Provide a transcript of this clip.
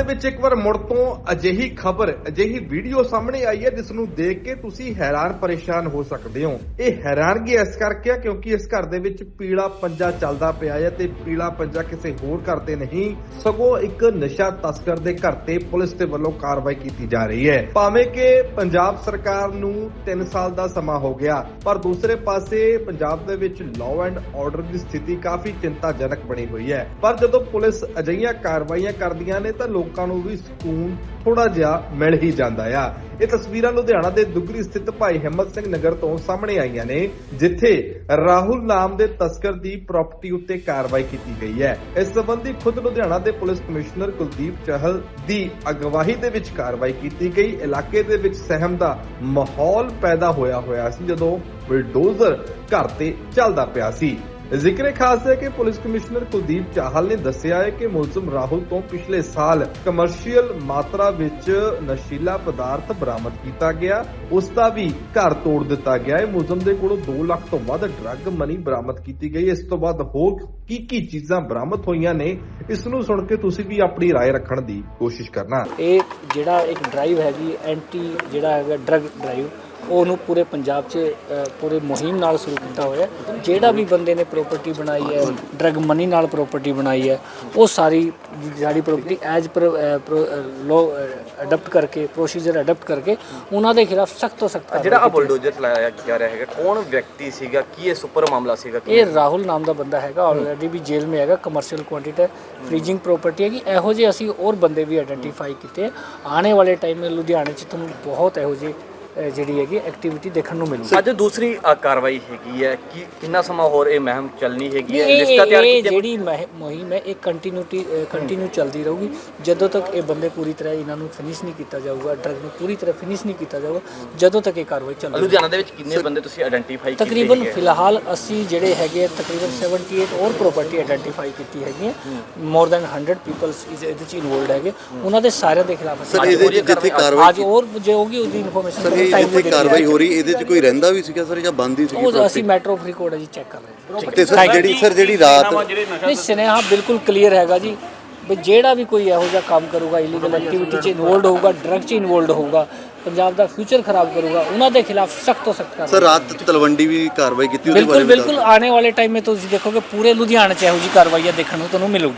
ਵਿੱਚ ਇੱਕ ਵਾਰ ਮੁੜ ਤੋਂ ਅਜਿਹੀ ਖਬਰ, ਅਜਿਹੀ ਵੀਡੀਓ ਸਾਹਮਣੇ ਆਈ ਹੈ, ਜਿਸ ਨੂੰ ਦੇਖ ਕੇ ਤੁਸੀਂ ਹੈਰਾਨ ਪਰੇਸ਼ਾਨ ਹੋ ਸਕਦੇ ਹੋ। ਇਹ ਹੈਰਾਨਗੀ ਇਸ ਕਰਕੇ ਆ ਕਿਉਂਕਿ ਇਸ ਘਰ ਦੇ ਵਿੱਚ ਪੀਲਾ ਪੰਜਾ ਚੱਲਦਾ ਪਿਆ ਹੈ ਤੇ ਪੀਲਾ ਪੰਜਾ ਕਿਸੇ ਹੋਰ ਘਰ ਤੇ ਨਹੀਂ, ਸਗੋਂ ਇੱਕ ਨਸ਼ਾ ਤਸਕਰ ਦੇ ਘਰ ਤੇ ਪੁਲਿਸ ਦੇ ਵੱਲੋਂ ਕਾਰਵਾਈ ਕੀਤੀ ਜਾ ਰਹੀ ਹੈ। ਭਾਵੇਂ ਕਿ ਪੰਜਾਬ ਸਰਕਾਰ ਨੂੰ 3 ਸਾਲ ਦਾ ਸਮਾਂ ਹੋ ਗਿਆ, ਪਰ ਦੂਸਰੇ ਪਾਸੇ ਪੰਜਾਬ ਦੇ ਵਿੱਚ ਲਾਅ ਐਂਡ ਆਰਡਰ ਦੀ ਸਥਿਤੀ ਕਾਫੀ ਚਿੰਤਾਜਨਕ ਬਣੀ ਹੋਈ ਹੈ। ਪਰ ਜਦੋਂ ਪੁਲਿਸ ਅਜਿਹੀਆਂ ਕਾਰਵਾਈਆਂ ਕਰਦੀਆਂ ਨੇ, ਤਾਂ ਲੋਕਾਂ ਨੂੰ ਵੀ ਸਕੂਨ ਥੋੜਾ ਜਿਹਾ ਮਿਲ ਹੀ ਜਾਂਦਾ ਆ। ਇਹ ਤਸਵੀਰਾਂ ਲੁਧਿਆਣਾ ਦੇ ਦੁਗਰੀ ਸਥਿਤ ਭਾਈ ਹਿੰਮਤ ਸਿੰਘ ਨਗਰ ਤੋਂ ਸਾਹਮਣੇ ਆਈਆਂ ਨੇ, ਜਿੱਥੇ ਰਾਹੁਲ ਨਾਮ ਦੇ ਤਸਕਰ ਦੀ ਪ੍ਰਾਪਰਟੀ ਉੱਤੇ ਕਾਰਵਾਈ ਕੀਤੀ ਗਈ ਹੈ। ਇਸ ਸੰਬੰਧੀ ਖੁਦ ਲੁਧਿਆਣਾ ਦੇ ਪੁਲਿਸ ਕਮਿਸ਼ਨਰ ਕੁਲਦੀਪ ਚਹਿਲ ਦੀ ਅਗਵਾਈ ਦੇ ਵਿੱਚ ਕਾਰਵਾਈ ਕੀਤੀ ਗਈ। ਇਲਾਕੇ ਦੇ ਵਿੱਚ ਸਹਿਮ ਦਾ ਮਾਹੌਲ ਪੈਦਾ ਹੋਇਆ ਹੋਇਆ ਸੀ, ਜਦੋਂ ਬੁਲਡੋਜ਼ਰ ਘਰ ਤੇ ਚੱਲਦਾ ਪਿਆ ਸੀ। ਜ਼ਿਕਰੇ ਖਾਸ ਹੈ ਕਿ ਪੁਲਿਸ ਕਮਿਸ਼ਨਰ ਕੁਲਦੀਪ ਚਾਹਲ ਨੇ ਦੱਸਿਆ ਹੈ ਕਿ ਮੁਲਜ਼ਮ ਰਾਹੁਲ ਤੋਂ ਪਿਛਲੇ ਸਾਲ ਕਮਰਸ਼ੀਅਲ ਮਾਤਰਾ ਵਿੱਚ ਨਸ਼ੀਲਾ ਪਦਾਰਥ ਬਰਾਮਦ ਕੀਤਾ ਗਿਆ ਉਸ ਦਾ ਵੀ ਘਰ ਤੋੜ ਦਿੱਤਾ ਗਿਆ ਹੈ ਮੁਲਜ਼ਮ ਦੇ ਕੋਲੋਂ 2 ਲੱਖ ਤੋਂ ਵੱਧ ਡਰੱਗ ਮਨੀ ਬਰਾਮਦ ਕੀਤੀ ਗਈ ਇਸ ਤੋਂ ਬਾਅਦ ਹੋਰ ਕੀ ਕੀ ਚੀਜ਼ਾਂ ਬਰਾਮਦ ਹੋਈਆਂ ਨੇ ਇਸ ਨੂੰ ਸੁਣ ਕੇ ਤੁਸੀਂ ਵੀ ਆਪਣੀ رائے ਰੱਖਣ ਦੀ ਕੋਸ਼ਿਸ਼ ਕਰਨਾ ਇਹ ਜਿਹੜਾ ਇੱਕ ਡਰਾਈਵ ਹੈਗੀ ਐਂਟੀ ਜਿਹੜਾ ਹੈਗਾ ਡਰਗ ਡਰਾਈਵ ਉਹਨੂੰ ਪੂਰੇ ਪੰਜਾਬ 'ਚ ਪੂਰੇ ਮੁਹਿੰਮ ਨਾਲ ਸ਼ੁਰੂ ਕੀਤਾ ਹੋਇਆ। ਜਿਹੜਾ ਵੀ ਬੰਦੇ ਨੇ ਪ੍ਰਾਪਰਟੀ ਬਣਾਈ ਹੈ ਡਰਗ ਮਨੀ ਨਾਲ ਪ੍ਰਾਪਰਟੀ ਬਣਾਈ ਹੈ ਉਹ ਸਾਰੀ ਸਾਰੀ property as per law adopt ਕਰਕੇ ਪ੍ਰੋਸੀਜਰ ਅਡਾਪਟ ਕਰਕੇ ਉਹਨਾਂ ਦੇ ਖਿਲਾਫ ਸਖਤ ਤੋਂ ਸਖਤ ਜਿਹੜਾ ਆ ਬੁਲਡੋਜ਼ਰ ਚਲਾਇਆ ਜਾ ਰਿਹਾ ਹੈਗਾ ਕੌਣ ਵਿਅਕਤੀ ਸੀਗਾ ਕੀ ਇਹ ਸੁਪਰ ਮਾਮਲਾ ਸੀਗਾ ਇਹ ਰਾਹੁਲ ਨਾਮ ਦਾ ਬੰਦਾ ਹੈਗਾ ਆਲਰੇਡੀ ਵੀ ਜੇਲ੍ਹ ਮੇ ਹੈਗਾ ਕਮਰਸ਼ੀਅਲ ਕੁਆਂਟੀਟੀ ਫ੍ਰੀजिंग ਪ੍ਰਾਪਰਟੀ ਹੈਗੀ ਇਹੋ ਜਿਹੇ ਅਸੀਂ ਹੋਰ ਬੰਦੇ ਵੀ ਆਇਡੈਂਟੀਫਾਈ ਕੀਤੇ। ਆਉਣੇ ਵਾਲੇ ਟਾਈਮ ਵਿੱਚ ਲੁਧਿਆਣੇ 'ਚ ਤੁਹਾਨੂੰ ਬਹੁਤ ਇਹੋ ਜਿਹੀ ਜਿਹੜੀ ਹੈਗੀ ਐਕਟੀਵਿਟੀ ਦੇਖਣ ਨੂੰ ਮਿਲੂਗੀ। ਅੱਜ ਦੂਸਰੀ ਕਾਰਵਾਈ ਹੈਗੀ ਹੈ। ਕਿ ਕਿੰਨਾ ਸਮਾਂ ਹੋਰ ਇਹ ਮਹਿਮ ਚੱਲਣੀ ਹੈਗੀ ਹੈ? ਲਿਸਟਾਂ ਤਿਆਰ ਕੀਤੀਆਂ ਜਿਹੜੀ ਮਹਿ- ਮੁਹਿੰਮ ਹੈ ਇਹ ਕੰਟੀਨਿਊਟੀ ਕੰਟੀਨਿਊ ਚੱਲਦੀ ਰਹੂਗੀ। ਜਦੋਂ ਤੱਕ ਇਹ ਬੰਦੇ ਪੂਰੀ ਤਰ੍ਹਾਂ ਇਹਨਾਂ ਨੂੰ ਫਿਨਿਸ਼ ਨਹੀਂ ਕੀਤਾ ਜਾਊਗਾ ਡਰਗ ਨੂੰ ਪੂਰੀ ਤਰ੍ਹਾਂ ਫਿਨਿਸ਼ ਨਹੀਂ ਕੀਤਾ ਜਾਊਗਾ ਜਦੋਂ ਤੱਕ ਇਹ ਕਾਰਵਾਈ ਚੱਲਦੀ। ਲੁਧਿਆਣਾ ਦੇ ਵਿੱਚ ਕਿੰਨੇ ਬੰਦੇ ਤੁਸੀਂ ਆਇਡੈਂਟੀਫਾਈ ਕੀਤੇ ਤਕਰੀਬਨ? ਫਿਲਹਾਲ ਅਸੀਂ ਜਿਹੜੇ ਹੈਗੇ ਤਕਰੀਬਨ 78 ਹੋਰ ਪ੍ਰਾਪਰਟੀ ਆਇਡੈਂਟੀਫਾਈ ਕੀਤੀ ਹੈਗੀ ਹੈ ਮੋਰ ਦੈਨ 100 ਪੀਪਲਸ ਇਸ ਇਹਦੇ ਚ ਇਨਵੋਲਡ ਹੈਗੇ। ਉਹਨਾਂ ਦੇ ਸਾਰਿਆਂ ਦੇ ਖਿਲਾਫ ਕਾਰਵਾਈ ਅੱਜ ਹੋਰ ਜੇ ਹੋਗੀ ਉਹਦੀ ਇਨਫੋਰਮੇਸ਼ਨ ਇਹ ਜਿੱਥੇ ਕਾਰਵਾਈ ਹੋ ਰਹੀ ਇਹਦੇ ਚ ਕੋਈ ਰਹਿੰਦਾ ਵੀ ਸੀਗਾ ਸਰ ਜਾਂ ਬੰਦ ਹੀ ਸੀਗੀ ਉਹ ਅਸੀਂ property? ਮੈਟਰ ਆਫ ਰਿਕਾਰਡ ਹੈ ਜੀ ਚੈੱਕ ਕਰ ਰਹੇ ਹਾਂ। ਤੇ ਸਰ ਜਿਹੜੀ ਸਰ ਜਿਹੜੀ ਰਾਤ ਨਹੀਂ ਸੁਨੇਹਾ ਬਿਲਕੁਲ ਕਲੀਅਰ ਹੈਗਾ ਜੀ। ਵੀ ਜਿਹੜਾ ਵੀ ਕੋਈ ਇਹੋ ਜਿਹਾ ਕੰਮ ਕਰੂਗਾ ਇਲੀਗਲ ਐਕਟੀਵਿਟੀ 'ਚ ਇਨਵੋਲਡ ਹੋਊਗਾ ਡਰਗ 'ਚ ਇਨਵੋਲਡ ਹੋਊਗਾ ਪੰਜਾਬ ਦਾ ਫਿਊਚਰ ਖਰਾਬ ਕਰੂਗਾ ਉਹਨਾਂ ਦੇ ਖਿਲਾਫ ਸਖਤ ਤੋਂ ਸਖਤ ਸਰ ਕਾਰਵਾਈ ਰਾਤ ਤਲਵੰਡੀ ਵੀ ਕਾਰਵਾਈ ਕੀਤੀ ਉਹਦੇ ਬਿਲਕੁਲ ਬਾਰੇ ਵੀ ਬਿਲਕੁਲ। ਆਉਣੇ ਵਾਲੇ ਟਾਈਮ 'ਚ ਤੁਸੀਂ ਦੇਖੋਗੇ ਪੂਰੇ ਲੁਧਿਆਣੇ 'ਚ ਇਹੋ ਜਿਹੀ ਕਾਰਵਾਈਆਂ ਦੇਖਣ ਨੂੰ ਤੁਹਾਨੂੰ ਮਿਲੂਗੀ।